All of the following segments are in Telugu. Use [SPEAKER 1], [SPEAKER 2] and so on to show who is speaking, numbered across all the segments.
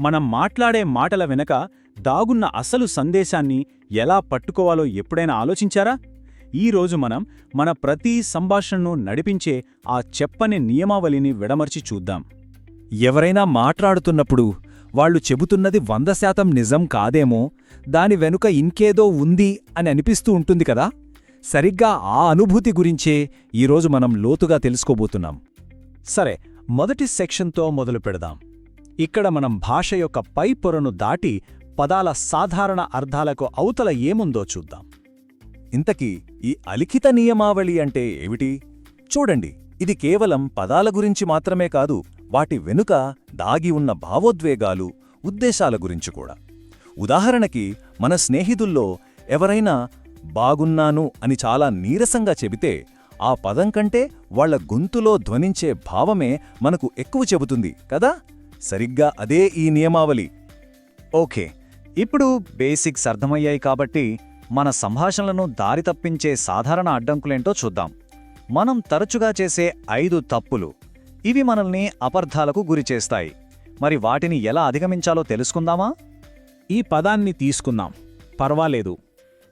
[SPEAKER 1] మనం మాట్లాడే మాటల వెనక దాగున్న అసలు సందేశాన్ని ఎలా పట్టుకోవాలో ఎప్పుడైనా ఆలోచించారా? ఈరోజు మనం మన ప్రతి సంభాషణను నడిపించే ఆ చెప్పని నియమావళిని విడమర్చి చూద్దాం.
[SPEAKER 2] ఎవరైనా మాట్లాడుతున్నప్పుడు వాళ్ళు చెబుతున్నది వంద శాతం నిజం కాదేమో దాని వెనుక ఇంకేదో ఉంది అని అనిపిస్తూ ఉంటుంది కదా? సరిగ్గా ఆ అనుభూతి గురించే ఈరోజు మనం లోతుగా తెలుసుకోబోతున్నాం.
[SPEAKER 1] సరే మొదటి సెక్షన్తో మొదలు పెడదాం. ఇక్కడ మనం భాష యొక్క పై పొరను దాటి పదాల సాధారణ అర్థాలకు అవతల ఏముందో చూద్దాం.
[SPEAKER 2] ఇంతకీ ఈ అలిఖిత నియమావళి అంటే ఏమిటి? చూడండి ఇది కేవలం పదాల గురించి మాత్రమే కాదు వాటి వెనుక దాగి ఉన్న భావోద్వేగాలు ఉద్దేశాల గురించి కూడా. ఉదాహరణకి మన స్నేహితుల్లో ఎవరైనా బాగున్నాను అని చాలా నీరసంగా చెబితే ఆ పదం కంటే వాళ్ళ గొంతులో ధ్వనించే భావమే మనకు ఎక్కువ చెబుతుంది కదా? సరిగ్గా అదే ఈ నియమావళి.
[SPEAKER 3] ఓకే ఇప్పుడు బేసిక్స్ అర్థమయ్యాయి కాబట్టి మన సంభాషణలను దారి తప్పించే సాధారణ అడ్డంకులేంటో చూద్దాం. మనం తరచుగా చేసే ఐదు తప్పులు ఇవి మనల్ని అపర్థాలకు గురిచేస్తాయి మరి వాటిని ఎలా అధిగమించాలో తెలుసుకుందామా?
[SPEAKER 1] ఈ పదాన్ని తీసుకుందాం. పర్వాలేదు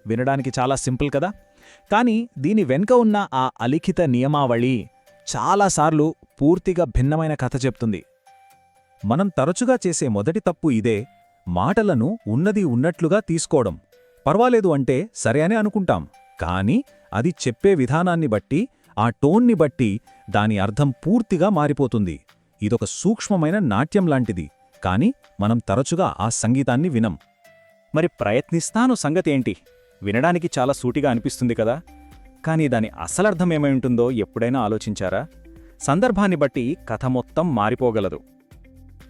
[SPEAKER 1] వినడానికి చాలా సింపుల్ కదా. కానీ దీని వెనుక ఉన్న ఆ అలిఖిత నియమావళి చాలాసార్లు పూర్తిగా భిన్నమైన కథ చెప్తుంది. మనం తరచుగా చేసే మొదటి తప్పు ఇదే మాటలను ఉన్నది ఉన్నట్లుగా తీసుకోవడం. పర్వాలేదు అంటే సరే అని అనుకుంటాం కానీ అది చెప్పే విధానాన్ని బట్టి ఆ టోన్ని బట్టి దాని అర్థం పూర్తిగా మారిపోతుంది. ఇదొక సూక్ష్మమైన నాట్యం లాంటిది కాని మనం తరచుగా ఆ సంగీతాన్ని వినం. మరి ప్రయత్నిస్తాను సంగతేంటి వినడానికి చాలా సూటిగా అనిపిస్తుంది కదా? కానీ దాని అసలర్థం ఏమై ఉంటుందో ఎప్పుడైనా ఆలోచించారా? సందర్భాన్ని బట్టి కథ మొత్తం మారిపోగలదు.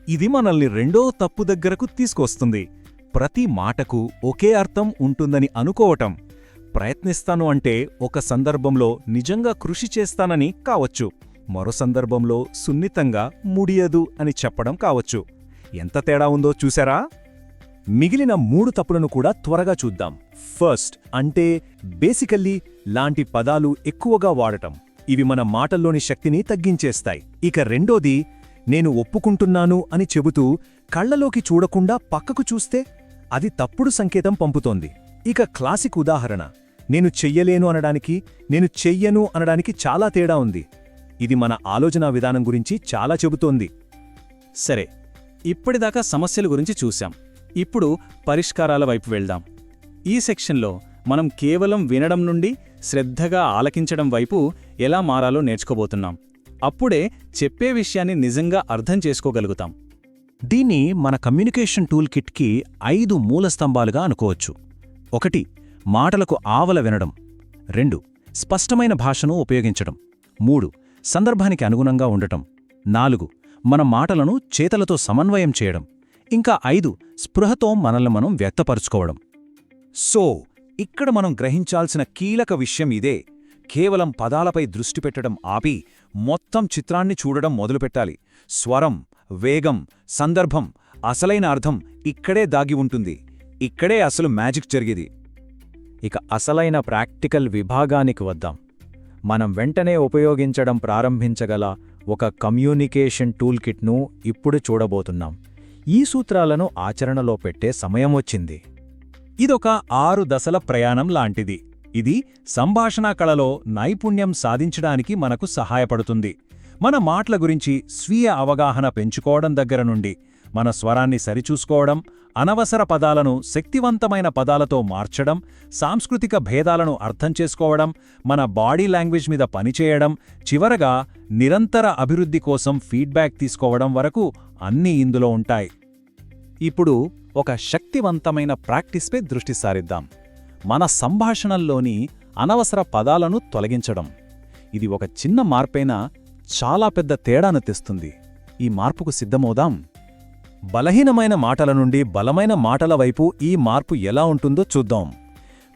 [SPEAKER 1] ఇది మనల్ని రెండో తప్పు దగ్గరకు తీసుకొస్తుంది. ప్రతి మాటకు ఒకే అర్థం ఉంటుందని అనుకోవటం ప్రయత్నిస్తాను అంటే ఒక సందర్భంలో నిజంగా కృషి చేస్తానని కావచ్చు. మరో సందర్భంలో సున్నితంగా ముడియదు అని చెప్పడం కావచ్చు. ఎంత తేడా ఉందో చూసారా మిగిలిన మూడు తప్పులను కూడా త్వరగా చూద్దాం. ఫస్ట్ అంటే బేసికల్లీ లాంటి పదాలు ఎక్కువగా వాడటం. ఇవి మన మాటల్లోని శక్తిని తగ్గించేస్తాయి. ఇక రెండోది నేను ఒప్పుకుంటున్నాను అని చెబుతూ కళ్ళలోకి చూడకుండా పక్కకు చూస్తే అది తప్పుడు సంకేతం పంపుతోంది. ఇక క్లాసిక్ ఉదాహరణ. నేను చెయ్యలేను అనడానికి నేను చెయ్యను అనడానికి చాలా తేడా ఉంది. ఇది మన ఆలోచనా విధానం గురించి చాలా చెబుతోంది. సరే ఇప్పటిదాకా సమస్యల గురించి చూశాం. ఇప్పుడు పరిష్కారాల వైపు వెళ్దాం. ఈ సెక్షన్లో మనం కేవలం వినడం నుండి శ్రద్ధగా ఆలకించడం వైపు ఎలా మారాలో నేర్చుకోబోతున్నాం. అప్పుడే చెప్పే విషయాన్ని నిజంగా అర్థం చేసుకోగలుగుతాం. దీన్ని మన కమ్యూనికేషన్ టూల్ కిట్కి ఐదు మూలస్తంభాలుగా అనుకోవచ్చు. ఒకటి మాటలకు ఆవల వినడం. రెండు స్పష్టమైన భాషను ఉపయోగించడం. మూడు సందర్భానికి అనుగుణంగా ఉండటం. నాలుగు మన మాటలను చేతలతో సమన్వయం చేయడం. ఇంకా ఐదు స్పృహతో మనల్ని మనం వ్యక్తపరుచుకోవడం. సో ఇక్కడ మనం గ్రహించాల్సిన కీలక విషయం ఇదే. కేవలం పదాలపై దృష్టి పెట్టడం ఆపి మొత్తం చిత్రాన్ని చూడడం మొదలుపెట్టాలి. స్వరం వేగం సందర్భం అసలైన అర్థం ఇక్కడే దాగి ఉంటుంది. ఇక్కడే అసలు మ్యాజిక్ జరిగేది. ఇక అసలైన ప్రాక్టికల్ విభాగానికి వద్దాం. మనం వెంటనే ఉపయోగించడం ప్రారంభించగల ఒక కమ్యూనికేషన్ టూల్ కిట్ను ఇప్పుడు చూడబోతున్నాం. ఈ సూత్రాలను ఆచరణలో పెట్టే సమయం వచ్చింది. ఇదొక ఆరు దశల ప్రయాణం లాంటిది. ఇది సంభాషణా కళలో నైపుణ్యం సాధించడానికి మనకు సహాయపడుతుంది. మన మాటల గురించి స్వీయ అవగాహన పెంచుకోవడం దగ్గర నుండి మన స్వరాన్ని సరిచూసుకోవడం అనవసర పదాలను శక్తివంతమైన పదాలతో మార్చడం సాంస్కృతిక భేదాలను అర్థం చేసుకోవడం మన బాడీ లాంగ్వేజ్ మీద పనిచేయడం చివరగా నిరంతర అభివృద్ధి కోసం ఫీడ్బ్యాక్ తీసుకోవడం వరకు అన్నీ ఇందులో ఉంటాయి. ఇప్పుడు ఒక శక్తివంతమైన ప్రాక్టీస్పై దృష్టి సారిద్దాం. మన సంభాషణల్లోని అనవసర పదాలను తొలగించడం. ఇది ఒక చిన్న మార్పైనా చాలా పెద్ద తేడాను తెస్తుంది. ఈ మార్పుకు సిద్ధమవుదాం. బలహీనమైన మాటల నుండి బలమైన మాటల వైపు ఈ మార్పు ఎలా ఉంటుందో చూద్దాం.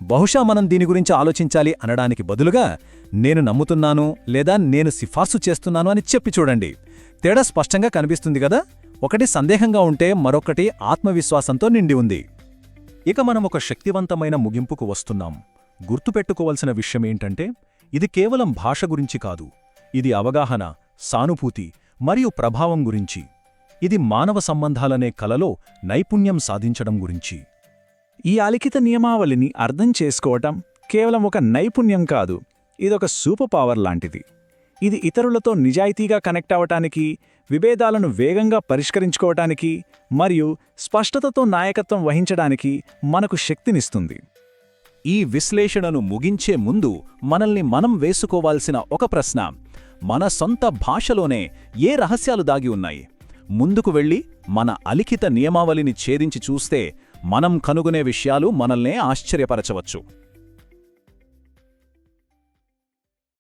[SPEAKER 1] బహుశా మనం దీని గురించి ఆలోచించాలి అనడానికి బదులుగా నేను నమ్ముతున్నాను లేదా నేను సిఫార్సు చేస్తున్నాను అని చెప్పి చూడండి. తేడా స్పష్టంగా కనిపిస్తుంది కదా? ఒకటి సందేహంగా ఉంటే మరొకటి ఆత్మవిశ్వాసంతో నిండి ఉంది. ఇక మనం ఒక శక్తివంతమైన ముగింపుకు వస్తున్నాం. గుర్తుపెట్టుకోవలసిన విషయమేంటంటే ఇది కేవలం భాష గురించి కాదు. ఇది అవగాహన సానుభూతి మరియు ప్రభావం గురించి.
[SPEAKER 2] ఇది మానవ సంబంధాలనే కలలో నైపుణ్యం సాధించడం గురించి.
[SPEAKER 1] ఈ అలిఖిత నియమావళిని అర్థం చేసుకోవటం కేవలం ఒక నైపుణ్యం కాదు ఇదొక సూపర్ పవర్ లాంటిది. ఇది ఇతరులతో నిజాయితీగా కనెక్ట్ అవటానికి విభేదాలను వేగంగా పరిష్కరించుకోవటానికి మరియు స్పష్టతతో నాయకత్వం వహించడానికి మనకు శక్తినిస్తుంది.
[SPEAKER 2] ఈ విశ్లేషణను ముగించే ముందు మనల్ని మనం వేసుకోవాల్సిన ఒక ప్రశ్న. మన సొంత భాషలోనే ఏ రహస్యాలు దాగి ఉన్నాయి? ముందుకు వెళ్ళి మన అలిఖిత నియమావళిని ఛేదించి చూస్తే మనం కనుగొనే విషయాలు మనల్నే ఆశ్చర్యపరచవచ్చు.